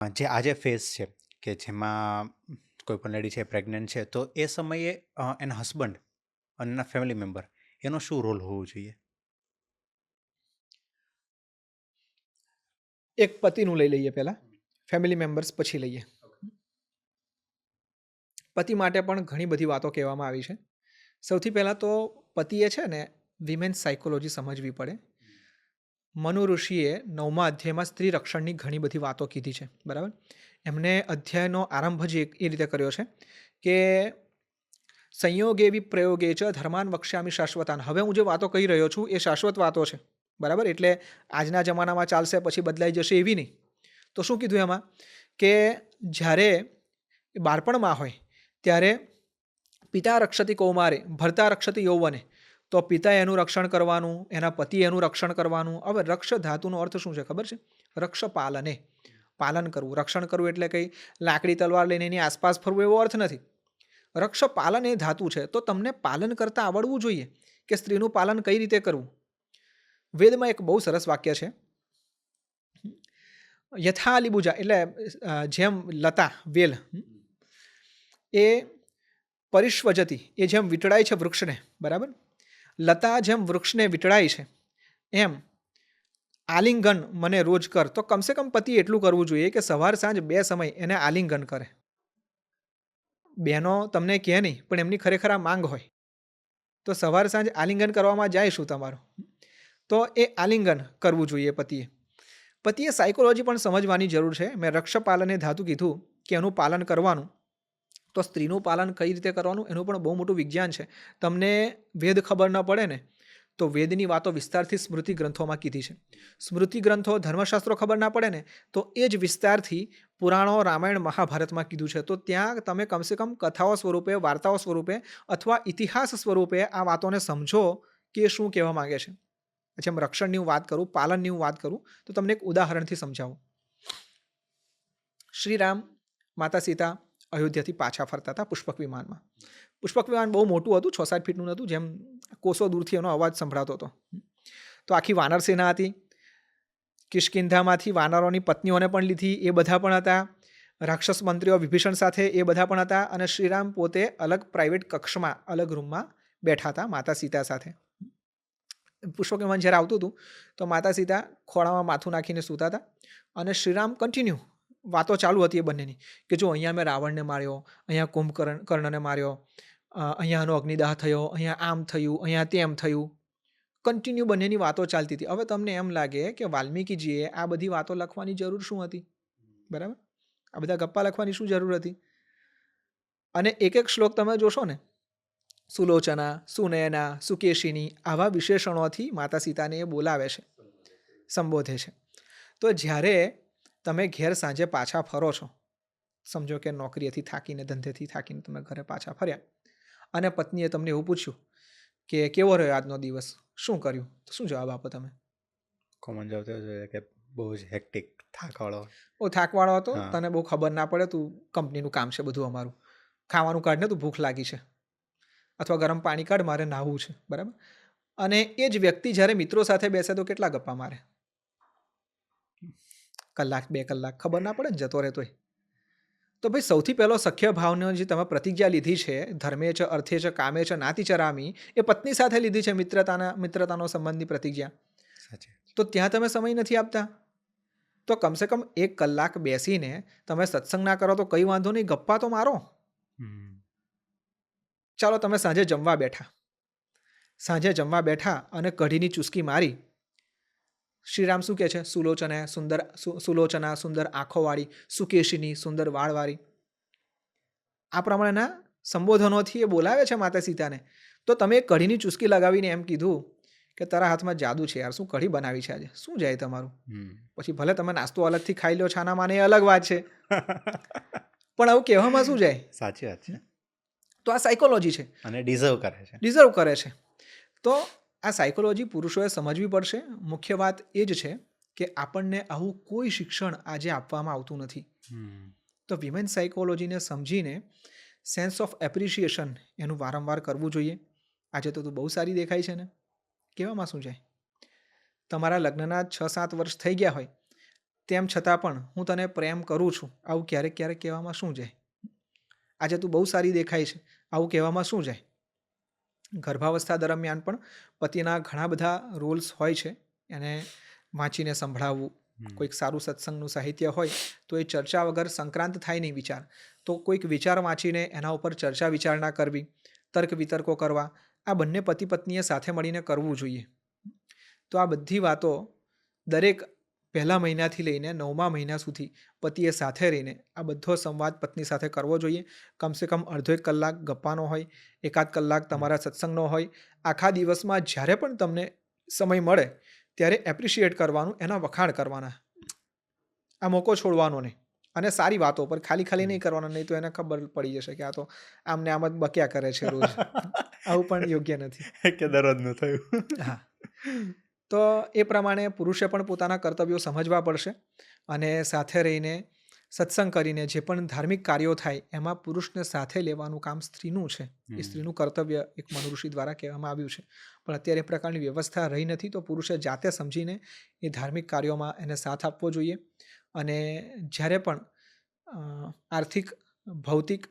જે આજે ફેઝ છે કે જેમાં કોઈ પણ લેડી છે, પ્રેગ્નન્ટ છે, તો એ સમયે એના હસબન્ડ અને એના ફેમિલી મેમ્બર એનો શું રોલ હોવો જોઈએ? એક પતિનું લઈ લઈએ પહેલાં, ફેમિલી મેમ્બર્સ પછી લઈએ. પતિ માટે પણ ઘણી બધી વાતો કહેવામાં આવી છે. સૌથી પહેલાં તો પતિએ છે ને વિમેન સાયકોલોજી સમજવી પડે. મનુ ઋષિએ નવમા અધ્યાયમાં સ્ત્રી રક્ષણની ઘણી બધી વાતો કીધી છે, બરાબર? એમને અધ્યાયનો આરંભ જ એ રીતે કર્યો છે કે સંયોગે પ્રયોગે છે ધર્માન વક્ષ્યામી શાશ્વતાન. હવે હું જે વાતો કહી રહ્યો છું એ શાશ્વત વાતો છે, બરાબર? એટલે આજના જમાનામાં ચાલશે, પછી બદલાઈ જશે એવી નહીં. તો શું કીધું એમાં? કે જ્યારે બાળપણમાં હોય, ત્યારે પિતા રક્ષતી કૌમારે, ભરતા રક્ષતી યૌવને તો પિતા એનું રક્ષણ કરવાનું, એના પતિ એનું રક્ષણ કરવાનું. હવે રક્ષ ધાતુનો અર્થ શું છે ખબર છે? રક્ષ પાલને. પાલન કરવું. રક્ષણ કરવું એટલે કંઈ લાકડી તલવાર લઈને એની આસપાસ ફરવું એવો અર્થ નથી. રક્ષ પાલન એ ધાતુ છે. તો તમને પાલન કરતાં આવડવું જોઈએ કે સ્ત્રીનું પાલન કઈ રીતે કરવું? વેદમાં એક બહુ સરસ વાક્ય છે. યથા યથાલિબુજા એટલે જેમ લતા, વેલ એ પરિશ્વજતી, એ જેમ વીંટળાય છે વૃક્ષને. બરાબર? લતા જેમ વૃક્ષને વીંટળાય છે, એમ આલિંગન મને રોજ કર. તો કમસે કમ પતિ એટલું કરવું જોઈએ કે સવાર સાંજ બે સમય એને આલિંગન કરે. બહેનો તમને કહે નહીં, પણ એમની ખરેખર આ માંગ હોય. તો સવાર સાંજ આલિંગન કરવામાં જાય શું તમારું? તો એ આલિંગન કરવું જોઈએ પતિએ. પતિએ સાયકોલોજી પણ સમજવાની જરૂર છે. મેં રક્ષપાલને ધાતુ કીધું કે એનું પાલન કરવાનું તો સ્ત્રીનું પાલન કઈ રીતે કરવાનું એનું પણ બહુ મોટું વિજ્ઞાન છે. તમને વેદ ખબર ન પડે ને, તો વેદની વાતો વિસ્તારથી સ્મૃતિ ગ્રંથોમાં કીધી છે. સ્મૃતિ ગ્રંથો ધર્મશાસ્ત્રો ખબર ના પડે ને, તો એ જ વિસ્તારથી પુરાણો, રામાયણ, મહાભારતમાં કીધું છે. તો ત્યાં તમે કમસે કમ કથાઓ સ્વરૂપે, વાર્તાઓ સ્વરૂપે અથવા ઇતિહાસ સ્વરૂપે આ વાતોને સમજો કે શું કહેવા માગે છે. જેમ રક્ષણની હું વાત કરું, પાલનની હું વાત કરું, તો તમને એક ઉદાહરણથી સમજાવું. શ્રીરામ, માતા સીતા અયોધ્યાથી પાછા ફરતા હતા પુષ્પક વિમાનમાં. પુષ્પક વિમાન બહુ મોટું હતું છ સાત ફીટનું હતું જેમ કોસો દૂરથી એનો અવાજ સંભળાતો હતો. તો આખી વાનર સેના હતી. કિષ્કિંધામાંથી વાનરોની પત્નીઓને પણ લીધી, એ બધા પણ હતા. રાક્ષસ મંત્રીઓ વિભીષણ સાથે એ બધા પણ હતા અને શ્રીરામ પોતે અલગ પ્રાઇવેટ કક્ષમાં, અલગ રૂમમાં બેઠા હતા માતા સીતા સાથે. પુષ્પક વિમાન જ્યારે આવતું હતું, તો માતા સીતા ખોળામાં માથું નાખીને સૂતા હતા અને શ્રીરામ કન્ટિન્યુ વાતો ચાલુ હતી એ બંનેની કે જો અહીંયા મેં રાવણને માર્યો અહીંયા કુંભકર્ણ કર્ણને માર્યો અહીંયાનો અગ્નિદાહ થયો અહીંયા આમ થયું અહીંયા તેમ થયું. કન્ટિન્યુ બંનેની વાતો ચાલતી હતી. હવે તમને એમ લાગે કે વાલ્મીકીજીએ આ બધી વાતો લખવાની જરૂર શું હતી? બરાબર? આ બધા ગપ્પા લખવાની શું જરૂર હતી? અને એક એક શ્લોક તમે જોશો ને સુલોચના સુનયના સુકેશિની આવા વિશેષણોથી માતા સીતાને એ બોલાવે છે. સંબોધે છે. તો જ્યારે તમે ઘેર સાંજે પાછા ફરો છો. સમજો કે નોકરીએથી થાકીને ધંધેથી થાકીને તમે ઘરે પાછા ફર્યા. અને પત્નીએ તમને એવું પૂછ્યું કે કેવો રહ્યો આજનો દિવસ? શું કર્યું? તો શું જવાબ આપો તમે? કોમન જવાબ તો કે બહુ જ હેક્ટિક થાકવાળો. ઓ થાકવાળો હતો? તને બહુ ખબર ના પડે તું કંપનીનું કામ છે બધું અમારું. ખાવાનું કાઢને તું ભૂખ લાગી છે. અથવા ગરમ પાણી કાઢ મારે નાહવું છે. બરાબર? અને એ જ વ્યક્તિ જ્યારે મિત્રો સાથે બેસે તો કેટલા ગપ્પા મારે? કલાક બે કલાક ખબર ના પડે ને જતો રહેતો તો ભાઈ સૌથી પહેલો સખ્ય ભાવનો જે તમે પ્રતિજ્ઞા લીધી છે ધર્મે છે અર્થે છે કામે છે નાતી ચરામી એ પત્ની સાથે લીધી છે મિત્રતાના મિત્રતાનો સંબંધની પ્રતિજ્ઞા. તો ત્યાં તમે સમય નથી આપતા. તો કમસે કમ એક કલાક બેસીને તમે સત્સંગ ના કરો તો કંઈ વાંધો નહીં ગપ્પા તો મારો. ચાલો તમે સાંજે જમવા બેઠા. સાંજે જમવા બેઠા અને કઢીની ચૂસકી મારી. શ્રીરામ શું કહે છે? સુલોચને સુંદર સુલોચના સુંદર આંખોવાળી સુકેશીની સુંદર વાળવાળી. આ પ્રમાણેના સંબોધનોથી એ બોલાવે છે માતા સીતાને. તો તમે કઢીની ચુસ્કી લગાવીને એમ કીધું કે તારા હાથમાં જાદુ છે યાર શું કઢી બનાવી છે આજે? શું જાય તમારું? પછી ભલે તમે નાસ્તો અલગથી ખાઈ લો છાના માને એ અલગ વાત છે. પણ આવું કહેવામાં શું જાય? સાચી વાત છે. તો આ સાયકોલોજી છે. અને ડિઝર્વ કરે છે. ડિઝર્વ કરે છે. તો આ સાયકોલોજી પુરુષોએ સમજવી પડશે. મુખ્ય વાત એ જ છે કે આપણને આવું કોઈ શિક્ષણ આજે આપવામાં આવતું નથી. તો વિમેન સાયકોલોજીને સમજીને સેન્સ ઓફ એપ્રિશિએશન એનું વારંવાર કરવું જોઈએ. આજે તો તું બહુ સારી દેખાય છે ને. કહેવામાં શું જાય? તમારા લગ્નના છ સાત વર્ષ થઈ ગયા હોય. તેમ છતાં પણ હું તને પ્રેમ કરું છું. આવું ક્યારેક ક્યારેક કહેવામાં શું જાય? આજે તું બહુ સારી દેખાય છે. આવું કહેવામાં શું જાય? ગર્ભાવસ્થા દરમિયાન પણ પતિના ઘણા બધા રોલ્સ હોય છે. એને વાંચીને સંભળાવવું કોઈક સારું સત્સંગનું સાહિત્ય હોય તો એ ચર્ચા વગર સંક્રાંત થાય નહીં વિચાર. તો કોઈક વિચાર વાંચીને એના ઉપર ચર્ચા વિચારણા કરવી તર્ક વિતર્કો કરવા આ બંને પતિ પત્નીએ સાથે મળીને કરવું જોઈએ. તો આ બધી વાતો દરેક પહેલા મહિનાથી લઈને નવમા મહિના સુધી પતિએ સાથે રહીને આ બધો સંવાદ પત્ની સાથે કરવો જોઈએ. કમસે કમ અડધો એક કલાક ગપ્પાનો હોય એકાદ કલાક તમારા સત્સંગનો હોય. આખા દિવસમાં જ્યારે પણ તમને સમય મળે ત્યારે એપ્રિશિએટ કરવાનું એના વખાણ કરવાના. આ મોકો છોડવાનો નહીં. અને સારી વાતો પર ખાલી ખાલી નહીં કરવાના નહીં તો એને ખબર પડી જશે કે આ તો આમને આમ જ બક્યા કરે છે રોજ. આવું પણ યોગ્ય નથી. કે દરરોજનું થયું. હા. તો એ પ્રમાણે પુરુષે પણ પોતાના કર્તવ્યો સમજવા પડશે અને સાથે રહીને સત્સંગ કરીને જે પણ ધાર્મિક કાર્યો થાય એમાં પુરુષને સાથે લેવાનું કામ સ્ત્રીનું છે. એ સ્ત્રીનું કર્તવ્ય એક મનુઋષિ દ્વારા કહેવામાં આવ્યું છે. પણ અત્યારે એ પ્રકારની વ્યવસ્થા રહી નથી તો પુરુષે જાતે સમજીને એ ધાર્મિક કાર્યોમાં એને સાથ આપવો જોઈએ અને જ્યારે પણ આર્થિક ભૌતિક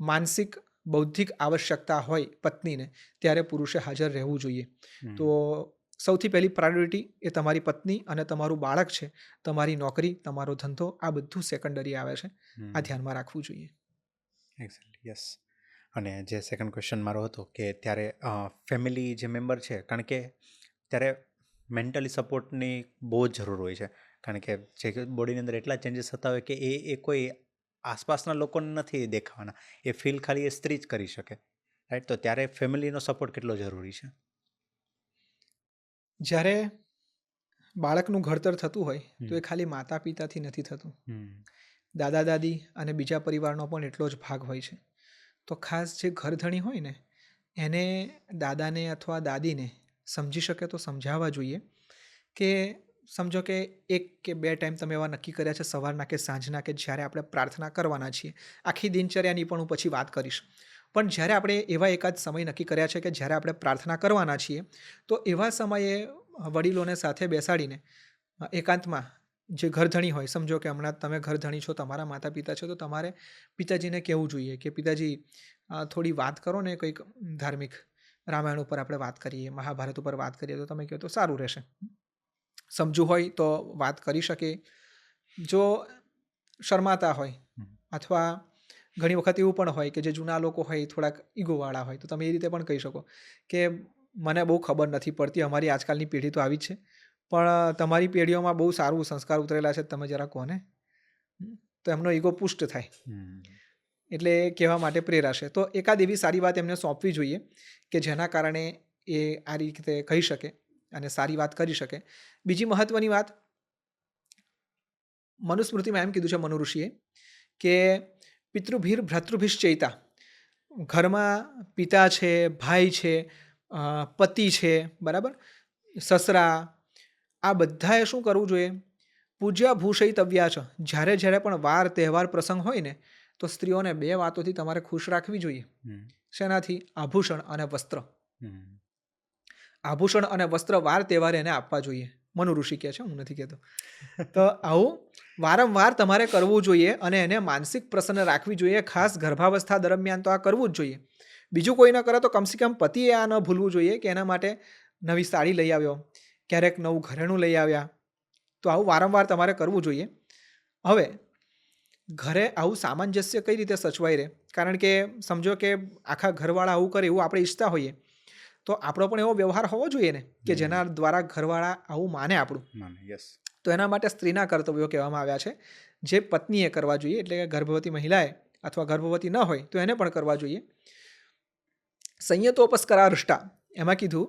માનસિક બૌદ્ધિક આવશ્યકતા હોય પત્નીને ત્યારે પુરુષે હાજર રહેવું જોઈએ. તો સૌથી પહેલી પ્રાયોરિટી એ તમારી પત્ની અને તમારું બાળક છે. તમારી નોકરી તમારો ધંધો આ બધું સેકન્ડરી આવે છે. આ ધ્યાનમાં રાખવું જોઈએ. એક્ઝેક્ટલી યસ અને જે સેકન્ડ ક્વેશ્ચન મારો હતો કે ત્યારે ફેમિલી જે મેમ્બર છે કારણ કે ત્યારે મેન્ટલી સપોર્ટની બહુ જ જરૂર હોય છે. કારણ કે જે બોડીની અંદર એટલા ચેન્જીસ થતા હોય કે એ એ કોઈ આસપાસના લોકોને નથી દેખાવાના. એ ફીલ ખાલી એ સ્ત્રી જ કરી શકે. રાઈટ તો ત્યારે ફેમિલીનો સપોર્ટ કેટલો જરૂરી છે? જ્યારે બાળકનું ઘડતર થતું હોય તો એ ખાલી માતા પિતાથી નથી થતું. દાદા દાદી અને બીજા પરિવારનો પણ એટલો જ ભાગ હોય છે. તો ખાસ જે ઘરધણી હોય ને એને દાદાને અથવા દાદીને સમજી શકે તો સમજાવવા જોઈએ કે સમજો કે એક કે બે ટાઈમ તમે એવા નક્કી કર્યા છે સવારના કે સાંજના કે જ્યારે આપણે પ્રાર્થના કરવાના છીએ. આખી દિનચર્યાની પણ હું પછી વાત કરીશ. પણ જ્યારે આપણે એવા એકાદ સમય નક્કી કર્યા છે કે જ્યારે આપણે પ્રાર્થના કરવાના છીએ તો એવા સમયે વડીલોને સાથે બેસાડીને એકાંતમાં જે ઘરધણી હોય સમજો કે હમણાં તમે ઘરધણી છો તમારા માતા પિતા છો તો તમારે પિતાજીને કહેવું જોઈએ કે પિતાજી થોડી વાત કરો ને કંઈક ધાર્મિક રામાયણ ઉપર આપણે વાત કરીએ મહાભારત ઉપર વાત કરીએ તો તમે કહો તો સારું રહેશે. સમજુ હોય તો વાત કરી શકે. જો શરમાતા હોય અથવા ઘણી વખત એવું પણ હોય કે જે જૂના લોકો હોય એ થોડાક ઈગોવાળા હોય તો તમે એ રીતે પણ કહી શકો કે મને બહુ ખબર નથી પડતી અમારી આજકાલની પેઢી તો આવી જ છે. પણ તમારી પેઢીઓમાં બહુ સારું સંસ્કાર ઉતરેલા છે તમે જરા કોને તો એમનો ઈગો પુષ્ટ થાય. એટલે એ કહેવા માટે પ્રેરાશે તો એકાદ એવી સારી વાત એમને સોંપવી જોઈએ કે જેના કારણે એ આ રીતે કહી શકે અને સારી વાત કરી શકે. બીજી મહત્વની વાત મનુસ્મૃતિમાં એમ કીધું છે મનુ ઋષિએ કે પિતૃભીર ભ્રાતૃભિશ્ચયતા ઘરમાં પિતા છે ભાઈ છે પતિ છે બરાબર? સસરા આ બધાએ શું કરવું જોઈએ? પૂજ્યા ભૂષયિતવ્યા છે જ્યારે જ્યારે પણ વાર તહેવાર પ્રસંગ હોય ને તો સ્ત્રીઓને બે વાતોથી તમારે ખુશ રાખવી જોઈએ. શેનાથી? આભૂષણ અને વસ્ત્ર. આભૂષણ અને વસ્ત્ર વાર તહેવારે એને આપવા જોઈએ. મનુ ઋષિ કહે છે, હું નથી કહેતો. તો આવું વારંવાર તમારે કરવું જોઈએ અને એને માનસિક પ્રસન્ન રાખવી જોઈએ, ખાસ ગર્ભાવસ્થા દરમિયાન તો આ કરવું જ જોઈએ. બીજું કોઈ ન કરે તો કમસે કમ પતિએ આ ન ભૂલવું જોઈએ કે એના માટે નવી સાડી લઈ આવ્યો, ક્યારેક નવું ઘરેણું લઈ આવ્યા. તો આવું વારંવાર તમારે કરવું જોઈએ. હવે, ઘરે આવું સામંજસ્ય કઈ રીતે સચવાઈ રહે? કારણ કે સમજો કે આખા ઘરવાળા આવું કરે એવું આપણે ઈચ્છતા હોઈએ. તો આપણો પણ એવો વ્યવહાર હોવો જોઈએ ને કે જેના દ્વારા ઘરવાળા આવું માને આપણું. માને યસ તો એના માટે સ્ત્રીના કર્તવ્યો કહેવામાં આવ્યા છે. જે પત્નીએ કરવા જોઈએ એટલે કે ગર્ભવતી મહિલાએ અથવા ગર્ભવતી ન હોય તો એને પણ કરવા જોઈએ. સંયતોપસ્કરા રુષ્ટા એમાં કીધું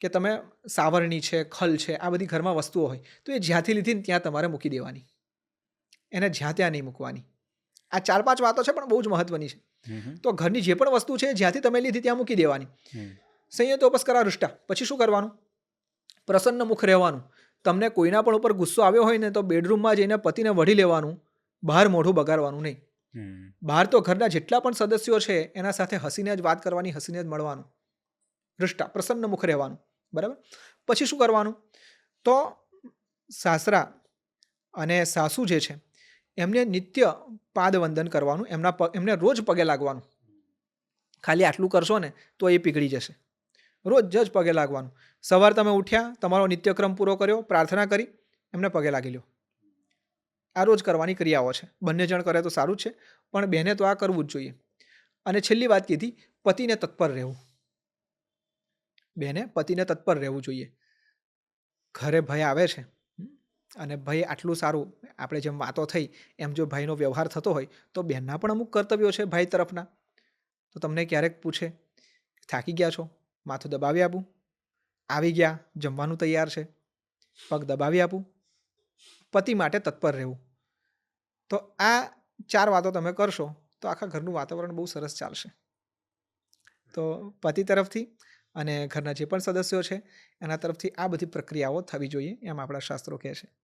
કે તમે સાવરણી છે ખલ છે આ બધી ઘરમાં વસ્તુઓ હોય તો એ જ્યાંથી લીધી ને ત્યાં તમારે મૂકી દેવાની. એને જ્યાં ત્યાં નહીં મૂકવાની. આ ચાર પાંચ વાતો છે પણ બહુ જ મહત્વની છે. તો ઘરની જે પણ વસ્તુ છે જ્યાંથી તમે લીધી ત્યાં મૂકી દેવાની. હમ. સંયતોપસ્કરા રુષ્ટા. પછી શું કરવાનું? પ્રસન્ન મુખ રહેવાનું. તમને કોઈના પણ ઉપર ગુસ્સો આવ્યો હોય ને તો બેડરૂમમાં જઈને પતિને વઢી લેવાનું. બહાર મોઢું બગાડવાનું નહીં. બહાર તો ઘરના જેટલા પણ સદસ્યો છે એના સાથે હસીને જ વાત કરવાની હસીને જ મળવાનું. હૃષ્ટા પ્રસન્ન મુખ રહેવાનું. બરાબર? પછી શું કરવાનું? તો સાસરા અને સાસુ જે છે એમને નિત્ય પાદવંદન કરવાનું એમના એમને રોજ પગે લાગવાનું. ખાલી આટલું કરશો ને તો એ પીગળી જશે. રોજ જ પગે લાગવાનું. સવાર તમે ઉઠ્યા, તમારો નિત્યક્રમ પૂરો કર્યો, પ્રાર્થના કરી, એમને પગે લાગી લ્યો. આ રોજ કરવાની ક્રિયાઓ છે. બંને જણ કરે તો સારું છે, પણ બહેને તો આ કરવું જ જોઈએ. અને છેલ્લી વાત કીધી, પતિને તત્પર રહેવું. બેને પતિને તત્પર રહેવું જોઈએ. ઘરે ભય આવે છે અને ભાઈ આટલું સારું, આપણે જેમ વાતો થઈ, એમ જો ભાઈનો વ્યવહાર થતો હોય, તો બહેનના પણ અમુક કર્તવ્યો છે ભાઈ તરફના. તો તમને ક્યારેક પૂછે, થાકી ગયા છો? માથું દબાવી આપું. આવી ગયા, જમવાનું તૈયાર છે. પગ દબાવી આપું. પતિ માટે તત્પર રહેવું. તો આ ચાર વાતો તમે કરશો, તો આખા ઘરનું વાતાવરણ બહુ સરસ ચાલશે. તો પતિ તરફથી અને ઘરના જે પણ સદસ્યો છે, એના તરફથી આ બધી પ્રક્રિયાઓ થવી જોઈએ, એમ આપણા શાસ્ત્રો કહે છે.